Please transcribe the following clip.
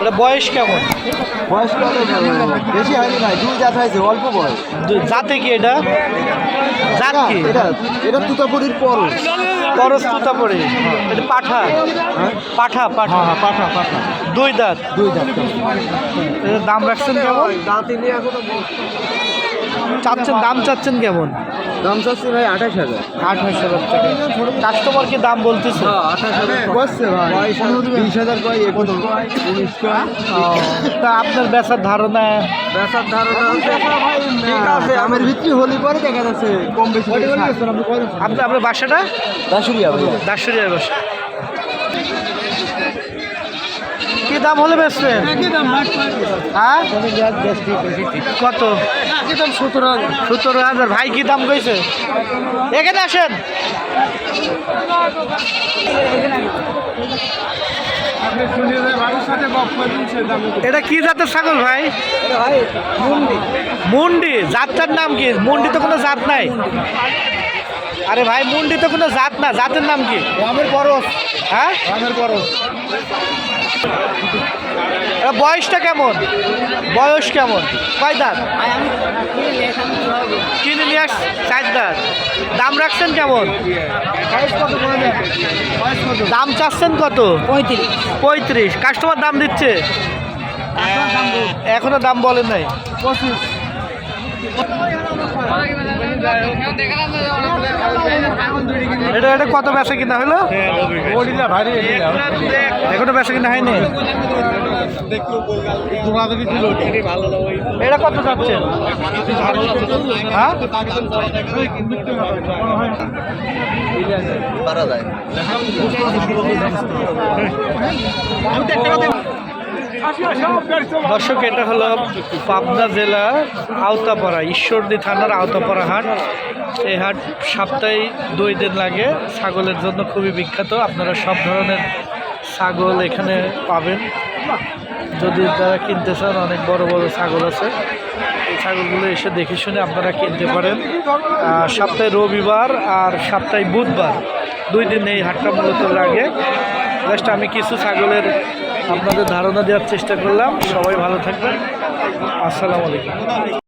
এটা বয়স কেমন? বয়স বেশি হয়নি ভাই দুই জাত হয়েছে অল্প বয়স। জাতে কি এটা? জাত এটা কি? এটা এটা তুতাপুরির পরশ। করস্তুতা পড়ে এটা পাঠা? হ্যাঁ? পাঠা পাঠা। হ্যাঁ পাঠা পাঠা। দুই দাঁত? দুই এটার দাম রাখছেন কেমন? দাঁতি নিয়ে এখনও চাচ্ছেন দাম চাচ্ছেন কেমন? দাম চাচ্ছি ভাই আঠাশ হাজার। আঠাশ হাজার টাকা। কাস্টমার কি দাম বলতেছে? আঠাশ হাজার বিশ হাজার তা আপনার বেচার ধারণা? বেচার ধারণা ঠিক আছে আমের ভিত্তি হলি পরে দেখা যাচ্ছে কম বেশি আপনার আপনার বাসাটা? দাসুরিয়া দাসুরিয়ার বাসা। কি দাম হলে বেচবেন হ্যাঁ? কত? সতেরো হাজার। সতেরো হাজার। ভাই কি দাম কইছে? এখানে আসেন। এটা কি জাতের ছাগল ভাই? ভাই মুন্ডি। মুন্ডি। জাতটার নাম কি? মুন্ডি তো কোনো জাত নাই। আরে ভাই মুন্ডি তো কোনো জাত না। জাতের নাম কি? আমের পরশ। হ্যাঁ? আমের পরশ। বয়সটা কেমন? বয়স কেমন? কয় দাঁত? কিনে নিয়ে আস চার দাঁত। দাম রাখছেন কেমন? দাম চাচ্ছেন কত? পঁয়ত্রিশ। পঁয়ত্রিশ। কাস্টমার দাম দিচ্ছে? এখনও দাম বলেন নাই? পঁচিশ। এটা এটা কত বেচা কিনা হলো? ওডিলা ভারী এখনও বেচা কিনা হয়নি? এটা কত যাচ্ছেন হ্যাঁ? পারা যায়। দর্শক, এটা হলো পাবনা জেলা আওতাপাড়া, ঈশ্বরদী থানার আওতাপাড়া হাট। এই হাট সপ্তাহে দুই দিন লাগে। ছাগলের জন্য খুবই বিখ্যাত। আপনারা সব ধরনের ছাগল এখানে পাবেন। যদি তারা কিনতে চান, অনেক বড় বড় ছাগল আছে। এই ছাগলগুলো এসে দেখে শুনে আপনারা কিনতে পারেন। সপ্তাহে রবিবার আর সপ্তাহে বুধবার দুই দিন এই হাটটা মূলত লাগে। জাস্ট আমি কিছু ছাগলের আপনাদের ধারণা দেওয়ার চেষ্টা করলাম। সবাই ভালো থাকবেন। আসসালামু আলাইকুম।